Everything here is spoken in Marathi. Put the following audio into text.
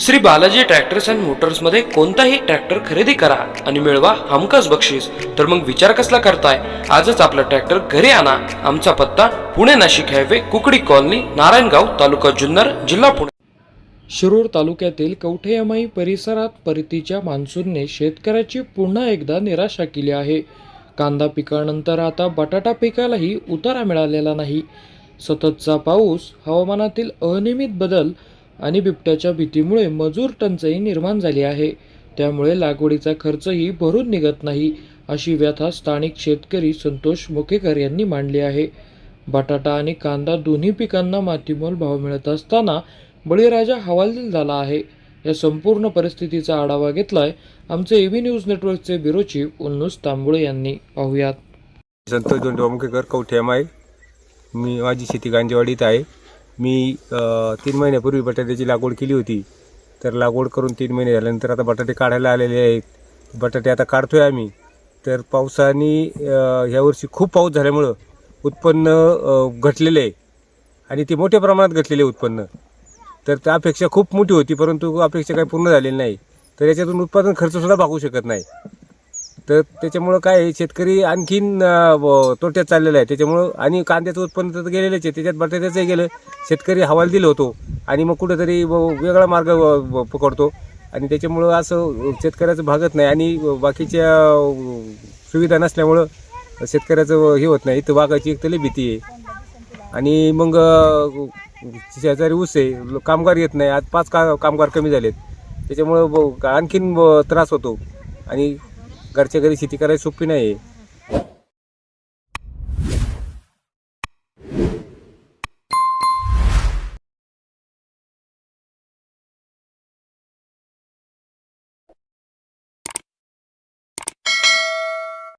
श्री बालाजी ट्रॅक्टर्स अँड मोटर्समध्ये कोणताही ट्रॅक्टर खरेदी करा आणि मिळवा हमखास बक्षीस. तर मग विचार कसला करताय? आजच आपला ट्रॅक्टर घरी आणा. आमचा पत्ता पुणे नाशिक हायवे कुकडी कॉलनी नारायणगाव तालुका जुन्नर जिल्हा पुणे. शिरूर तालुक्यातील कवठेयमाई परिसरात परतीच्या मान्सूनने शेतकऱ्याची पुन्हा एकदा निराशा केली आहे. कांदा पिकानंतर आता बटाटा पिकालाही उतारा मिळालेला नाही. सततचा पाऊस हवामानातील अनियमित बदल आणि बिबट्याच्या भीतीमुळे मजूर टंचाई निर्माण झाली आहे. त्यामुळे लागवडीचा खर्चही भरून निघत नाही अशी व्यथा स्थानिक शेतकरी संतोष मुखेकर यांनी मांडली आहे. बटाटा आणि कांदा दोन्ही पिकांना मातीमोल भाव मिळत असताना बळीराजा हवालदिल झाला आहे. या संपूर्ण परिस्थितीचा आढावा घेतलाय आमचे AB news network bureau chief Unnus Tambule यांनी. पाहूयात. संतोष मुखेकर कवठे माई मी माझी शेती गांजेवाडीत आहे. मी तीन महिन्यापूर्वी बटाट्याची लागवड केली होती. तर लागवड करून तीन महिने झाल्यानंतर आता बटाटे काढायला आलेले आहेत. बटाटे आता काढतोय आम्ही. तर पावसाने ह्यावर्षी खूप पाऊस झाल्यामुळं उत्पन्न घटलेले घटलेलं आहे. आणि ते मोठ्या प्रमाणात घटलेले आहे उत्पन्न. तर त्या अपेक्षा खूप मोठी होती परंतु अपेक्षा काही पूर्ण झालेली नाही. तर याच्यातून उत्पादन खर्चसुद्धा भागू शकत नाही. तर त्याच्यामुळं काय आहे, शेतकरी आणखीन अं, व- तोट्यात चाललेला आहे. त्याच्यामुळं आणि कांद्याचं उत्पन्न तर गेलेलंच आहे. त्याच्यात बटाट्याचंही गेलं. शेतकरी हवाल दिलं होतो. आणि मग कुठेतरी व- वेगळा मार्ग व- व- पकडतो. आणि त्याच्यामुळं असं शेतकऱ्याचं भागत नाही. आणि बाकीच्या अं, सुविधा नसल्यामुळं शेतकऱ्याचं हे होत नाही. इथं वागायची एक तरी भीती आहे. आणि मग शेजारी ऊस आहे. कामगार येत नाही. आज पाच का कामगार कमी झालेत. त्याच्यामुळं ब- आणखीन ब- त्रास होतो. आणि घरच्या घरी शेती करायची सोपी नाही आहे